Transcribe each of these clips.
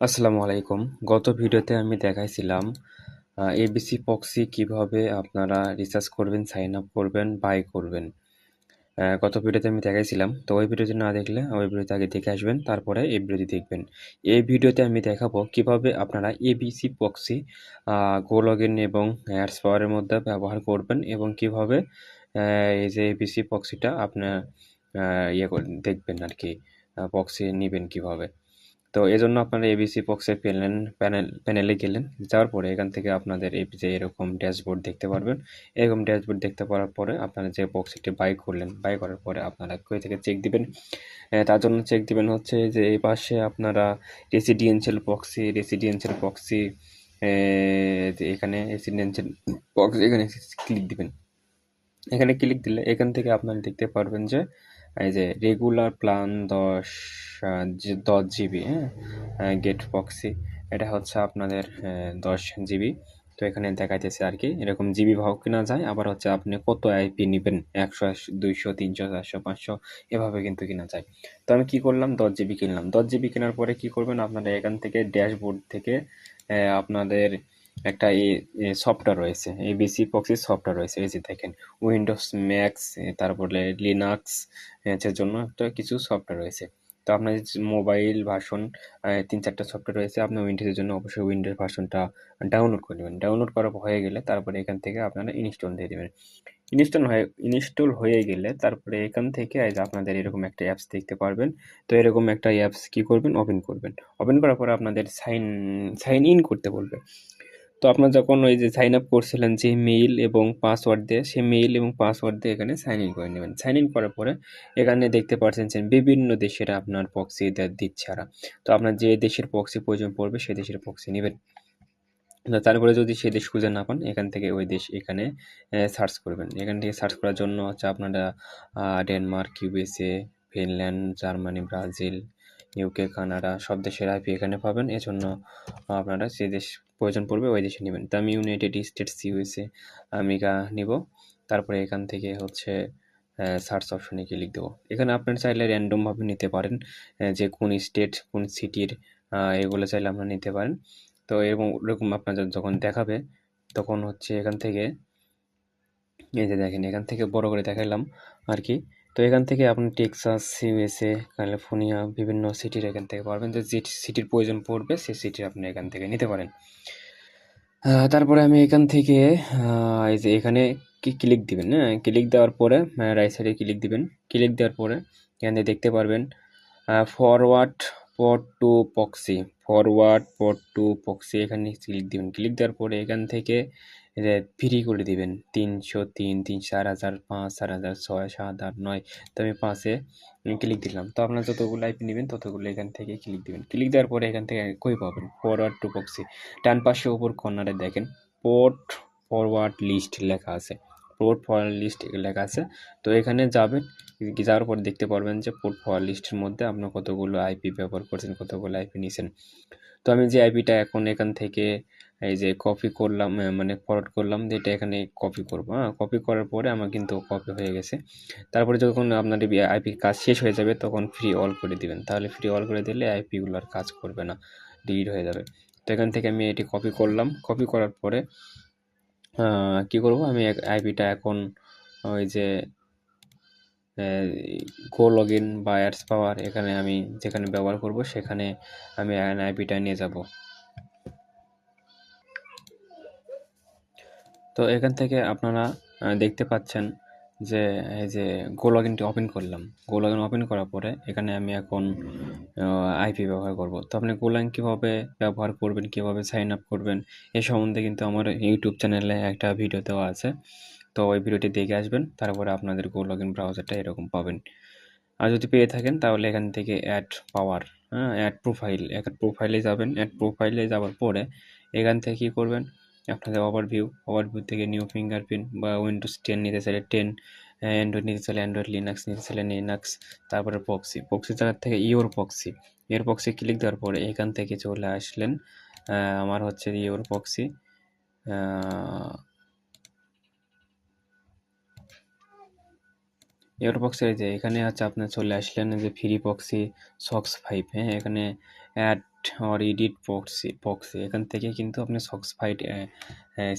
আসসালামু আলাইকুম। গত ভিডিওতে আমি দেখাইছিলাম এবিসি পক্সি কীভাবে আপনারা রিসার্চ করবেন সাইন আপ করবেন বাই করবেন। গত ভিডিওতে আমি দেখাইছিলাম, তো ওই ভিডিওতে না দেখলে ওই ভিডিওতে আগে দেখে আসবেন, তারপরে এই ভিডিওটি দেখবেন। এই ভিডিওতে আমি দেখাবো কীভাবে আপনারা ABC proxy go log in এবং অ্যাডস পাওয়ারের মধ্যে ব্যবহার করবেন এবং কীভাবে এই যে এবিসি পক্সিটা আপনার ইয়ে দেখবেন আর কি পক্সি নেবেন কীভাবে। তো এই জন্য আপনারা এবিসি বক্সের প্যানেল প্যানেল প্যানেলে গেলেন, যাওয়ার পরে এখান থেকে আপনাদের এই যে এরকম ড্যাশবোর্ড দেখতে পারবেন। এরকম ড্যাশবোর্ড দেখতে পাওয়ার পরে আপনারা যে বক্সটি বাই করলেন বাই করার পরে আপনারা কই থেকে চেক দিবেন? তার জন্য চেক দিবেন হচ্ছে যে এই পাশে আপনারা রেসিডেন্সিয়াল বক্সি রেসিডেন্সিয়াল বক্সি এখানে রেসিডেন্সিয়াল বক্স এখানে ক্লিক দিবেন। এখানে ক্লিক দিলে এখান থেকে আপনারা দেখতে পারবেন যে এই যে রেগুলার প্ল্যান দশ দশ জিবি হ্যাঁ? গেট বক্সি এটা হচ্ছে আপনাদের দশ জিবি তো এখানে দেখাইতেছে আর কি, এরকম জিবি ভাও কেনা যায়, আবার হচ্ছে আপনি কত আইপি নেবেন, একশো, দুইশো, তিনশো, চারশো, পাঁচশো, এভাবে কিন্তু কেনা যায়। তো আমি কি করলাম? দশ জিবি কিনলাম। দশ জিবি কেনার পরে কি করবেন? আপনারা এখান থেকে ড্যাশবোর্ড থেকে আপনাদের একটা সফটওয়্যার রয়েছে, এই বিসি পক্সির সফটওয়্যার রয়েছে, এই যে দেখেন উইন্ডোজ ম্যাক্স তারপরে লিনাক্স এর জন্য একটা কিছু সফটওয়্যার রয়েছে। তো আপনার মোবাইল ভার্সন তিন চারটা সফটওয়্যার রয়েছে, আপনি উইন্ডোজের জন্য অবশ্যই উইন্ডোজ ভার্সনটা ডাউনলোড করে নেবেন। ডাউনলোড করা হয়ে গেলে তারপরে এখান থেকে আপনারা ইনস্টল দিয়ে দেবেন। ইনস্টল হয়ে ইনস্টল হয়ে গেলে তারপরে এখান থেকে আপনাদের এরকম একটা অ্যাপস দেখতে পারবেন। তো এরকম একটা অ্যাপস কি করবেন? ওপেন করবেন। ওপেন করার পরে আপনাদের সাইন সাইন ইন করতে বলবে। আপনার যখন ওই যে সাইন আপ করছিলেন যে মেইল এবং পাসওয়ার্ড দিয়ে, সেই মেইল এবং পাসওয়ার্ড দিয়ে এখানে সাইন ইন করে নেবেন। সাইন ইন করার পরে এখানে দেখতে পাচ্ছেন যে বিভিন্ন দেশের আপনার পক্সি দিচ্ছে তো আপনার যে দেশের পক্সি প্রয়োজন পড়বে, সেই দেশের পক্সি নেবেন। তারপরে যদি সেই দেশ খুঁজে না পান, এখান থেকে ওই দেশ এখানে সার্চ করবেন। এখান থেকে সার্চ করার জন্য হচ্ছে আপনারা Denmark USA Finland Germany Brazil UK Canada সব দেশের আইপি এখানে পাবেন। এজন্য আপনারা যে দেশ প্রয়োজন পড়বে ওই দেশে নেবেন। তো আমি ইউনাইটেড স্টেটস ইউএসএ আমেরিকা নিব। তারপরে এখান থেকে হচ্ছে সার্চ অপশনে গিয়ে লিখ দেবো। এখানে আপনার চাইলে র্যান্ডমভাবে নিতে পারেন। যে কোন স্টেট কোন সিটির এগুলো চাইলে আপনারা নিতে পারেন। তো এরকম এরকম আপনাদের যখন দেখাবে, তখন হচ্ছে এখান থেকে, এই যে দেখেন, এখান থেকে বড় করে দেখাইলাম আর কি। তো এখান থেকে আপনি টেক্সাস ইউএসএ ক্যালিফোর্নিয়া, বিভিন্ন সিটির এখান থেকে পারবেন। যে যে সিটির প্রয়োজন পড়বে, সে সিটি আপনি এখান থেকে নিতে পারেন। তারপরে আমি এখান থেকে এই যে এখানে কি ক্লিক দিবেন হ্যাঁ? ক্লিক দেওয়ার পরে রাইট সাইডে ক্লিক দিবেন। ক্লিক দেওয়ার পরে এখানে দেখতে পারবেন forward port to proxy, forward port to proxy, এখানে ক্লিক দিবেন। ক্লিক দেওয়ার পরে এখান থেকে ফ্রি করে দিবেন। তিনশো তিন তিন, চার হাজার, পাঁচ, চার হাজার, ছয়, সাত, আট, নয়, তো আমি পাঁচে ক্লিক দিলাম। তো আপনার যতগুলো আইপি নেবেন, ততগুলো এখান থেকে ক্লিক দিবেন। ক্লিক দেওয়ার পরে এখান থেকে কই পাবেন? Forward to পক্সি। ডান পাশে উপর কর্নারে দেখেন, পোর্ট ফরওয়ার্ড লিস্ট লেখা আছে। পোর্ট ফরওয়ার্ড লিস্ট লেখা আছে। তো এখানে যাবেন, যাওয়ার পর দেখতে পারবেন যে পোর্ট ফরওয়ার্ড লিস্টের মধ্যে আপনার কতগুলো আইপি ব্যবহার করছেন, কতগুলো আইপি নিয়েছেন তো আমি যে আইপিটা এখন এখান থেকে এই যে কপি করলাম মানে ফরওয়ার্ড করলাম যে এটা এখানে কপি করব হ্যাঁ কপি করার পরে আমার কিন্তু কপি হয়ে গেছে। তারপরে যখন আপনার আইপি কাজ শেষ হয়ে যাবে, তখন ফ্রি অল করে দিবেন। তাহলে ফ্রি অল করে দিলে আইপিগুলো আর কাজ করবে না ডিলিট হয়ে যাবে। তো এখান থেকে আমি এটি কপি করলাম। কপি করার পরে কি করব? আমি আইপিটা এখন ওই যে গো লগ ইন বা অ্যাডস পাওয়ার এখানে আমি যেখানে ব্যবহার করব, সেখানে আমি আইপিটা নিয়ে যাব। তো এখান থেকে আপনারা দেখতে পাচ্ছেন যে, এই যে গো লগ ইনটি ওপেন করলাম। গো লগ ইন ওপেন করার পরে এখানে আমি এখন আইপি ব্যবহার করব। তো আপনি গো লগ কীভাবে ব্যবহার করবেন, কীভাবে সাইন আপ করবেন, এ সম্বন্ধে কিন্তু আমার ইউটিউব চ্যানেলে একটা ভিডিও দেওয়া আছে। তো ওই ভিডিওটি দেখে আসবেন, তারপরে আপনাদের গো লগ ইন ব্রাউজারটা এরকম পাবেন। আর যদি পেয়ে থাকেন, তাহলে এখান থেকে অ্যাড পাওয়ার হ্যাঁ অ্যাড প্রোফাইল অ্যাড প্রোফাইলে যাবেন। অ্যাড প্রোফাইলে যাওয়ার পরে এখান থেকে কী করবেন? আপনাদের ওভারভিউ ওভারভিউ থেকে নিউ ফিঙ্গারপ্রিন্ট বা উইন্ডোজ টেন নিতে চাইলে টেন অ্যান্ড্রয়েড নিতে চাইলে অ্যান্ড্রয়েড লিনাক্স নিতে চাইলে লিনাক্স তারপরে পক্সি পক্সি জায়গার থেকে your proxy your proxy click দেওয়ার পরে এখান থেকে চলে আসলেন আমার হচ্ছে ইওর পক্সি ইওর পক্সি যে এখানে আছে আপনার চলে আসলেন যে ফ্রি পক্সি সক্স ফাইভ হ্যাঁ এখানে add or edit proxy proxy এখান থেকে কিন্তু আপনি সক্স ফাইট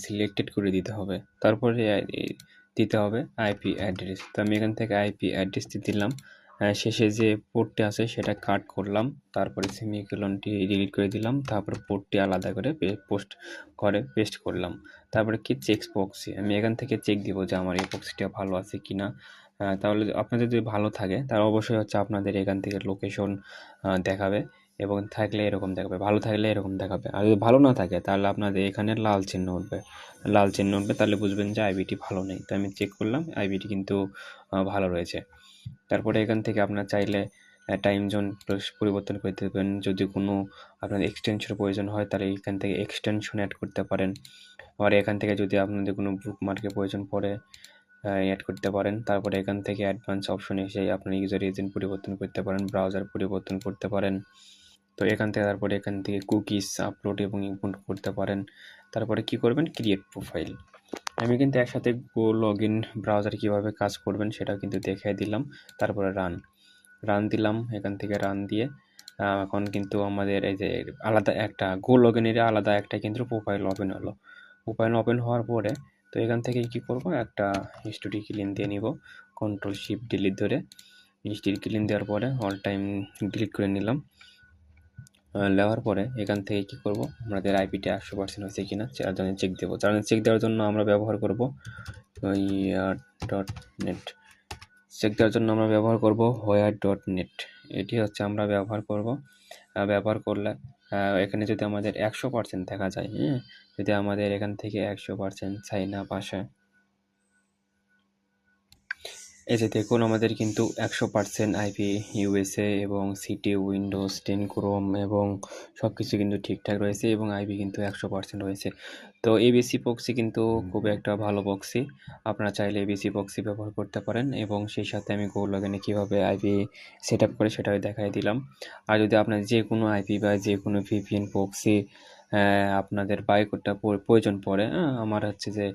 সিলেক্টেড করে দিতে হবে। তারপরে দিতে হবে আইপি অ্যাড্রেস তো আমি এখান থেকে আইপি অ্যাড্রেসটি দিলাম। শেষে যে পোর্টটি আছে সেটা কাট করলাম। তারপরে সেমিকলনটি ডিলিট করে দিলাম। তারপরে পোর্টটি আলাদা করে পোস্ট করে পেস্ট করলাম। তারপরে কি চেক পক্সি আমি এখান থেকে চেক দিব যে আমার এই পক্সিটা ভালো আছে কি না তাহলে আপনাদের যদি ভালো থাকে, তাহলে অবশ্যই হচ্ছে আপনাদের এখান থেকে লোকেশন দেখাবে। এবং থাকলে এরকম দেখাবে, ভালো থাকলে এরকম দেখাবে। আর যদি ভালো না থাকে, তাহলে আপনাদের এখানে লাল চিহ্ন উঠবে। লাল চিহ্ন উঠবে, তাহলে বুঝবেন যে আইবিটি ভালো নেই। তো আমি চেক করলাম আইবিটি কিন্তু ভালো রয়েছে। তারপরে এখান থেকে আপনার চাইলে টাইম জোন পরিবর্তন করতে পারেন। যদি কোনো আপনার এক্সটেনশন প্রয়োজন হয়, তাহলে এখান থেকে এক্সটেনশন অ্যাড করতে পারেন। আবার এখান থেকে যদি আপনাদের কোনো বুক মার্কের প্রয়োজন পড়ে অ্যাড করতে পারেন। তারপরে এখান থেকে অ্যাডভান্স অপশনে এসে আপনার ইউজার এজেন্ট পরিবর্তন করতে পারেন ব্রাউজার পরিবর্তন করতে পারেন। তো এখান থেকে তারপরে এখান থেকে কুকিজ আপলোড এবং ইম্পোর্ট করতে পারেন। তারপরে কি করবেন? ক্রিয়েট প্রোফাইল আমি কিন্তু একসাথে গো লগ ইন ব্রাউজার কীভাবে কাজ করবেন সেটা কিন্তু দেখিয়ে দিলাম। তারপরে রান রান দিলাম, এখান থেকে রান দিয়ে এখন কিন্তু আমাদের এই যে আলাদা একটা গো লগ ইনের আলাদা একটা কিন্তু প্রোফাইল ওপেন হলো। প্রোফাইল ওপেন হওয়ার পরে, তো এখান থেকে কি করব? একটা হিস্টোরি ক্লিন দিয়ে নিব। কন্ট্রোল শিফট ডিলিট ধরে হিস্টোরি ক্লিন দেওয়ার পরে অল টাইম ডিলিট করে নিলাম। নেওয়ার পরে এখান থেকে কি করব? আমাদের আইপিটা একশো পার্সেন্ট হয়েছে কিনা তার জন্য চেক দেবো। জন্য চেক দেওয়ার জন্য আমরা ব্যবহার করব ইয়ার ডট নেট চেক দেওয়ার জন্য আমরা ব্যবহার করব হোয়ার ডট নেট এটি হচ্ছে আমরা ব্যবহার করব। ব্যবহার করলে এখানে যদি আমাদের একশো পার্সেন্ট দেখা যায় হ্যাঁ যদি আমাদের এখান থেকে একশো পার্সেন্ট সাইন আপ আসে যে দেখুন, আমাদের কিন্তু একশো পার্সেন্ট আইপি ইউএসএ এবং সিটি উইন্ডোজ টেন ক্রোম এবং সব কিছু কিন্তু ঠিকঠাক রয়েছে এবং আইপি কিন্তু একশো পার্সেন্ট রয়েছে। তো এবিসি পক্সি কিন্তু খুব একটা ভালো পক্সি আপনারা চাইলে এবিসি পক্সি ব্যবহার করতে পারেন এবং সেই সাথে আমি গো লগিনে কীভাবে আইপি সেট আপ করে সেটাও দেখাই দিলাম। আর যদি আপনার যে কোনো আইপি বা যে কোনো ভিপিএন পক্সি আপনাদের বাই করতে প্রয়োজন পড়ে আমার হচ্ছে যে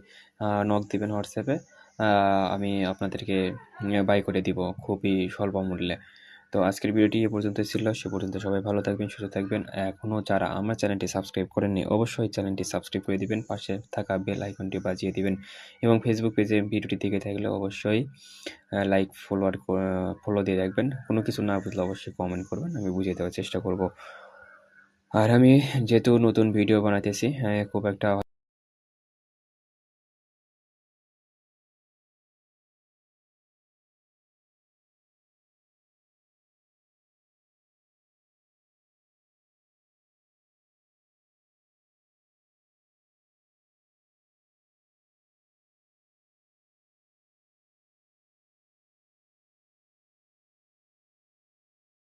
নক দিবেন হোয়াটসঅ্যাপে। আমি আপনাদেরকে বাই করে দিব খুবই স্বল্প মূল্যে। তো আজকের ভিডিওটি এ পর্যন্ত ছিল। সে পর্যন্ত সবাই ভালো থাকবেন সুস্থ থাকবেন। এখনও যারা আমার চ্যানেলটি সাবস্ক্রাইব করেননি অবশ্যই চ্যানেলটি সাবস্ক্রাইব করে দিবেন পাশে থাকা বেল আইকনটি বাজিয়ে দিবেন এবং ফেসবুক পেজে ভিডিওটি দেখে থাকলে অবশ্যই লাইক ফলোয়ার ফলো দিয়ে রাখবেন। কোনো কিছু না বুঝলে অবশ্যই কমেন্ট করবেন আমি বুঝিয়ে দেওয়ার চেষ্টা করব। আর আমি যেহেতু নতুন ভিডিও বানাতেছি হ্যাঁ, খুব একটা